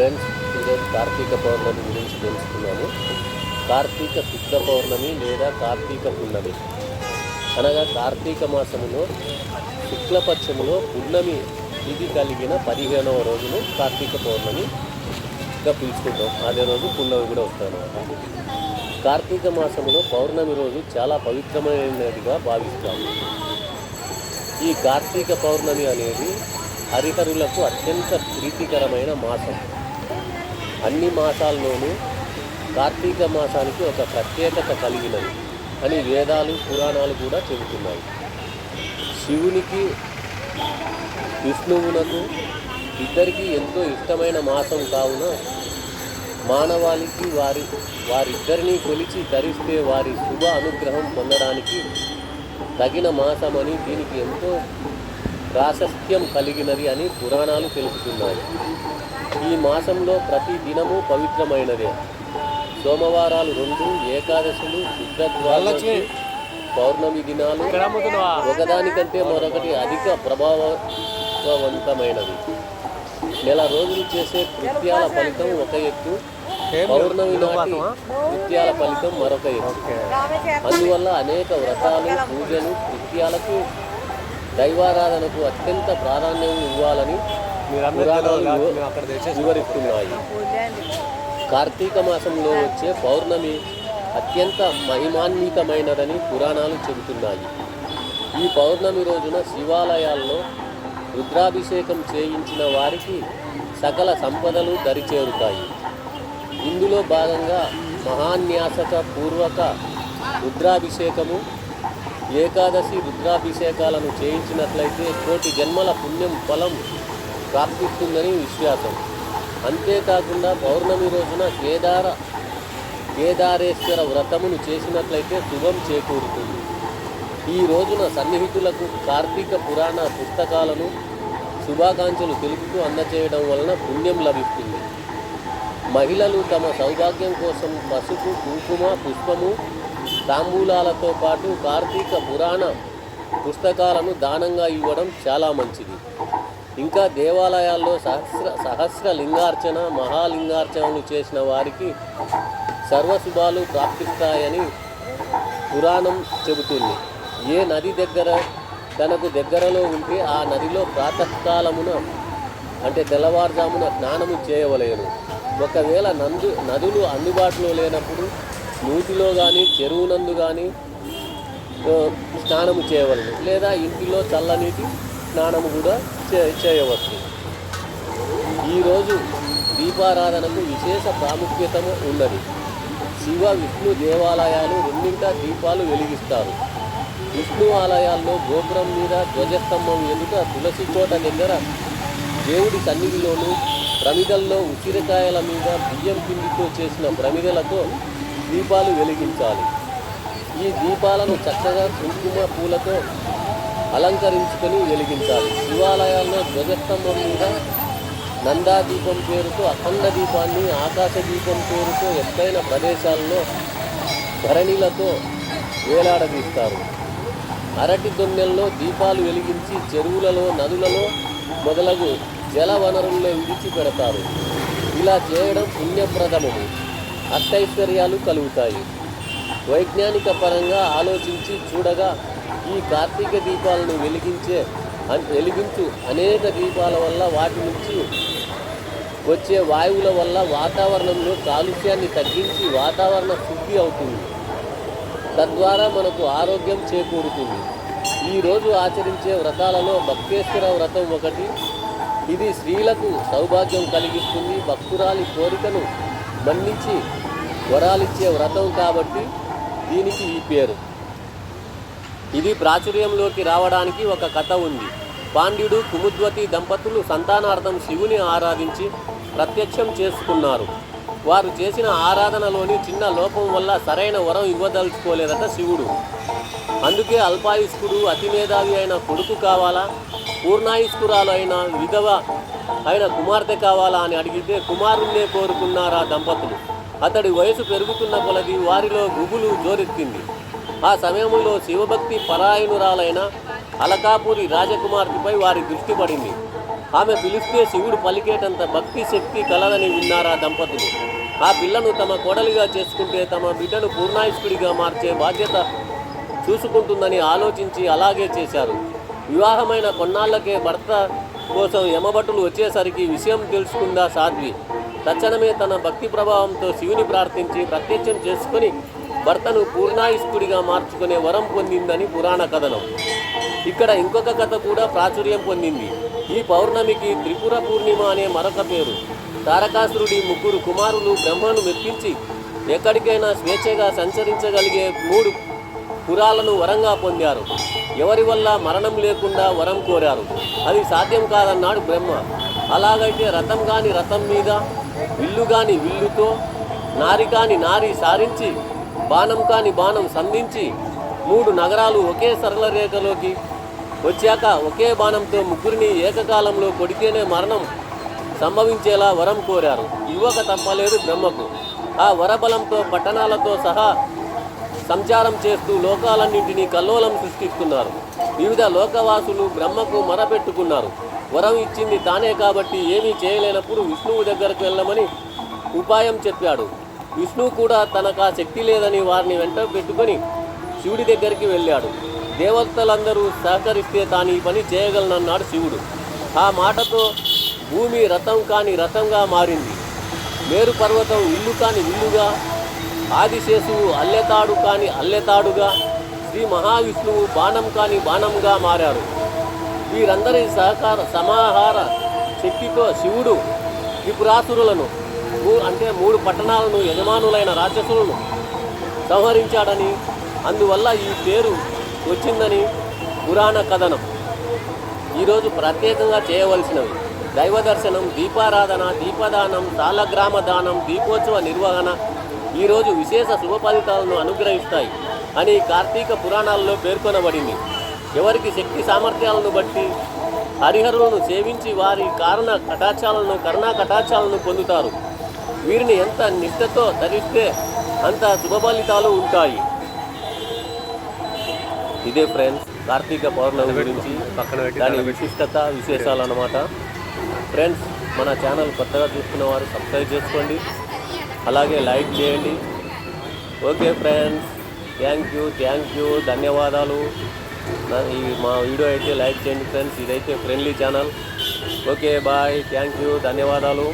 Friends ఈరోజు కార్తీక పౌర్ణమి గురించి తెలుసుకున్నాము. కార్తీక శుద్ధ పౌర్ణమి లేదా కార్తీక పున్నమి. అనగా కార్తీక మాసములో శుక్లపక్షములో పున్నమి తిథి కలిగిన పదిహేనవ రోజును కార్తీక పౌర్ణమిగా పిలుచుకుంటాం. అదే రోజు పున్నమి కూడా వస్తాను కార్తీక మాసములో పౌర్ణమి రోజు చాలా పవిత్రమైనదిగా భావిస్తాము. ఈ కార్తీక పౌర్ణమి అనేది హరిహరులకు అత్యంత ప్రీతికరమైన మాసం. అన్ని మాసాల్లోనూ కార్తీక మాసానికి ఒక ప్రత్యేకత కలిగినది అని వేదాలు పురాణాలు కూడా చెబుతున్నాయి. శివునికి విష్ణువునకు ఇద్దరికి ఎంతో ఇష్టమైన మాసం కావున మానవాళికి వారి వారిద్దరినీ కొలిచి ధరిస్తే వారి శుభ అనుగ్రహం పొందడానికి తగిన మాసమని దీనికి ఎంతో ప్రాశస్త్యం కలిగినది అని పురాణాలు తెలుపుతున్నాయి. ఈ మాసంలో ప్రతి దినము పవిత్రమైనదే. సోమవారాలు రెండు ఏకాదశులు శుద్ధద్వాదశి పౌర్ణమి దినాలు ఒకదానికంటే మరొకటి అధిక ప్రభావవంతమైనవి. నెల రోజులు చేసే కృత్యాల ఫలితం ఒక ఎత్తు పౌర్ణమి నాటి కృత్యాల ఫలితం మరొక ఎత్తు. అందువల్ల అనేక వ్రతాలు పూజలు కృత్యాలకు దైవారాధనకు అత్యంత ప్రాధాన్యం ఇవ్వాలని పురాణాలు వివరిస్తున్నాయి. కార్తీక మాసంలో వచ్చే పౌర్ణమి అత్యంత మహిమాన్వితమైనదని పురాణాలు చెబుతున్నాయి. ఈ పౌర్ణమి రోజున శివాలయాల్లో రుద్రాభిషేకం చేయించిన వారికి సకల సంపదలు దరిచేరుతాయి. ఇందులో భాగంగా మహాన్యాసక పూర్వక రుద్రాభిషేకము ఏకాదశి రుద్రాభిషేకాలను చేయించినట్లయితే కోటి జన్మల పుణ్యం ఫలం ప్రాప్తిస్తుందని విశ్వాసం. అంతేకాకుండా పౌర్ణమి రోజున కేదార కేదారేశ్వర వ్రతమును చేసినట్లయితే శుభం చేకూరుతుంది. ఈ రోజున సన్నిహితులకు కార్తీక పురాణ పుస్తకాలను శుభాకాంక్షలు తెలుపుతూ అందచేయడం వలన పుణ్యం లభిస్తుంది. మహిళలు తమ సౌభాగ్యం కోసం పసుపు కుంకుమ పుష్పము తాంబూలాలతో పాటు కార్తీక పురాణ పుస్తకాలను దానంగా ఇవ్వడం చాలా మంచిది. ఇంకా దేవాలయాల్లో సహస్ర సహస్ర లింగార్చన మహాలింగార్చనలు చేసిన వారికి సర్వశుభాలు ప్రాప్తిస్తాయని పురాణం చెబుతుంది. ఏ నది దగ్గర తనకు దగ్గరలో ఉంటే ఆ నదిలో ప్రాతకాలమున అంటే తెల్లవారుజామున స్నానము చేయవలేను ఒకవేళ నందు నదులు అందుబాటులో లేనప్పుడు నూతిలో కానీ చెరువునందు కానీ స్నానము చేయవలను. లేదా ఇంటిలో చల్లనీటి స్నానము కూడా చే చేయవచ్చు. ఈరోజు దీపారాధనకు విశేష ప్రాముఖ్యత ఉన్నది. శివ విష్ణు దేవాలయాలు రెండింట దీపాలు వెలిగిస్తారు. విష్ణు ఆలయాల్లో గోపురం మీద ధ్వజస్తంభం ఎదుట తులసి కోట దగ్గర దేవుడి సన్నిధిలోను ప్రమిదల్లో ఉసిరికాయల మీద బియ్యం పిండితో చేసిన ప్రమిదలతో దీపాలు వెలిగించాలి. ఈ దీపాలను చక్కగా కుంకుమ పూలతో అలంకరించుకొని వెలిగించాలి. శివాలయాల్లో ధ్వజస్తంభం మీద నందా దీపం పేరుతో అఖండ దీపాన్ని ఆకాశ దీపం పేరుతో ఎత్తైన ప్రదేశాల్లో ధరణిలతో వేలాడదీస్తారు. అరటి దొన్నెల్లో దీపాలు వెలిగించి చెరువులలో నదులలో మొదలగు జల వనరుల్లో విడిచిపెడతారు. ఇలా చేయడం పుణ్యప్రదము అష్టైశ్వర్యాలు కలుగుతాయి. వైజ్ఞానిక పరంగా ఆలోచించి చూడగా ఈ కార్తీక దీపాలను వెలిగించే వెలిగించు అనేక దీపాల వల్ల వాటి నుంచి వచ్చే వాయువుల వల్ల వాతావరణంలో కాలుష్యాన్ని తగ్గించి వాతావరణ శుద్ధి అవుతుంది. తద్వారా మనకు ఆరోగ్యం చేకూరుతుంది. ఈరోజు ఆచరించే వ్రతాలలో భక్తేశ్వర వ్రతం ఒకటి. ఇది స్త్రీలకు సౌభాగ్యం కలిగిస్తుంది. భక్తురాలి కోరికను మన్నించి వరాలిచ్చే వ్రతం కాబట్టి దీనికి ఈ పేరు. ఇది ప్రాచుర్యంలోకి రావడానికి ఒక కథ ఉంది. పాండ్యుడు కుముద్వతి దంపతులు సంతానార్థం శివుని ఆరాధించి ప్రత్యక్షం చేసుకున్నారు. వారు చేసిన ఆరాధనలోని చిన్న లోపం వల్ల సరైన వరం ఇవ్వదలుచుకోలేదట శివుడు. అందుకే అల్పాయుష్కుడు అతి మేధావి అయిన కొడుకు కావాలా? పూర్ణాయుష్కురాలు అయిన విధవ అయిన కుమార్తె కావాలా అని అడిగితే కుమారుణ్ణే కోరుకున్నారా దంపతులు. అతడి వయసు పెరుగుతున్న కొలది వారిలో గుబులు జోరెత్తింది. ఆ సమయంలో శివభక్తి పరాయణురాలైన అలకాపురి రాజకుమార్తెపై వారి దృష్టి పడింది. ఆమె పిలిస్తే శివుడు పలికేటంత భక్తి శక్తి కలదని విన్నారా దంపతులు. ఆ పిల్లను తమ కోడలిగా చేసుకుంటే తమ బిడ్డను పూర్ణాయుష్కుడిగా మార్చే బాధ్యత చూసుకుంటుందని ఆలోచించి అలాగే చేశారు. వివాహమైన కొన్నాళ్ళకే భర్త కోసం యమభటులు వచ్చేసరికి విషయం తెలుసుకుందా సాధ్వి? తక్షణమే తన భక్తి ప్రభావంతో శివుని ప్రార్థించి ప్రత్యక్షం చేసుకుని భర్తను పూర్ణాయుష్కుడిగా మార్చుకునే వరం పొందిందని పురాణ కథనం. ఇక్కడ ఇంకొక కథ కూడా ప్రాచుర్యం పొందింది. ఈ పౌర్ణమికి త్రిపుర పూర్ణిమ అనే మరొక పేరు. తారకాసురుడి ముగ్గురు కుమారులు బ్రహ్మను మెప్పించి ఎక్కడికైనా స్వేచ్ఛగా సంచరించగలిగే మూడు పురాలను వరంగా పొందారు. ఎవరి వల్ల మరణం లేకుండా వరం కోరారు? అది సాధ్యం కాదన్నాడు బ్రహ్మ. అలాగైతే రథం కాని రథం మీద విల్లు కాని విల్లుతో నారి కాని నారి సారించి బాణం కాని బాణం సంధించి మూడు నగరాలు ఒకే సరళ రేఖలోకి వచ్చాక ఒకే బాణంతో ముగ్గురిని ఏకకాలంలో కొడితేనే మరణం సంభవించేలా వరం కోరారు. ఇవ్వక తప్పలేదు బ్రహ్మకు. ఆ వరబలంతో పట్టణాలతో సహా సంచారం చేస్తూ లోకాలన్నింటినీ కల్లోలం సృష్టిస్తున్నారు. వివిధ లోకవాసులు బ్రహ్మకు మరపెట్టుకున్నారు. వరం ఇచ్చింది తానే కాబట్టి ఏమీ చేయలేనప్పుడు విష్ణువు దగ్గరకు వెళ్ళమని ఉపాయం చెప్పాడు. విష్ణు కూడా తనకు ఆ శక్తి లేదని వారిని వెంట పెట్టుకొని శివుడి దగ్గరికి వెళ్ళాడు. దేవతలందరూ సహకరిస్తే తాను ఈ పని చేయగలనన్నాడు శివుడు. ఆ మాటతో భూమి రథం కాని రథంగా మారింది. మేరు పర్వతం ఇల్లు కాని ఇల్లుగా ఆదిశేషువు అల్లెతాడు కాని అల్లెతాడుగా శ్రీ మహావిష్ణువు బాణం కాని బాణంగా మారారు వీరందరి సహకార సమాహార శక్తితో శివుడు త్రిపురాసురులను అంటే మూడు పట్టణాలను యజమానులైన రాక్షసులను సంహరించాడని అందువల్ల ఈ పేరు వచ్చిందని పురాణ కథనం. ఈరోజు ప్రత్యేకంగా చేయవలసినవి దైవ దర్శనం దీపారాధన దీపదానం తాళగ్రామ దానం దీపోత్సవ నిర్వహణ ఈరోజు విశేష శుభ ఫలితాలను అనుగ్రహిస్తాయి అని కార్తీక పురాణాల్లో పేర్కొనబడింది. ఎవరికి శక్తి సామర్థ్యాలను బట్టి హరిహరులను సేవించి వారి కారణ కటాక్షాలను కరుణా కటాక్షాలను పొందుతారు. వీరిని ఎంత నిష్ఠతో ధరిస్తే అంత శుభ ఫలితాలు ఉంటాయి. ఇదే ఫ్రెండ్స్ కార్తీక పౌర్ణమి గురించి. పక్కన దాని విశిష్టత విశేషాలు అన్నమాట. ఫ్రెండ్స్ మన ఛానల్ కొత్తగా చూస్తున్న వారు సబ్స్క్రైబ్ చేసుకోండి. అలాగే లైక్ చేయండి. Okay friends. Thank you thank you ధన్యవాదాలు. ఈ మా వీడియో అయితే లైక్ చేయండి ఫ్రెండ్స్. ఇదైతే friendly channel. Okay bye thank you ధన్యవాదాలు.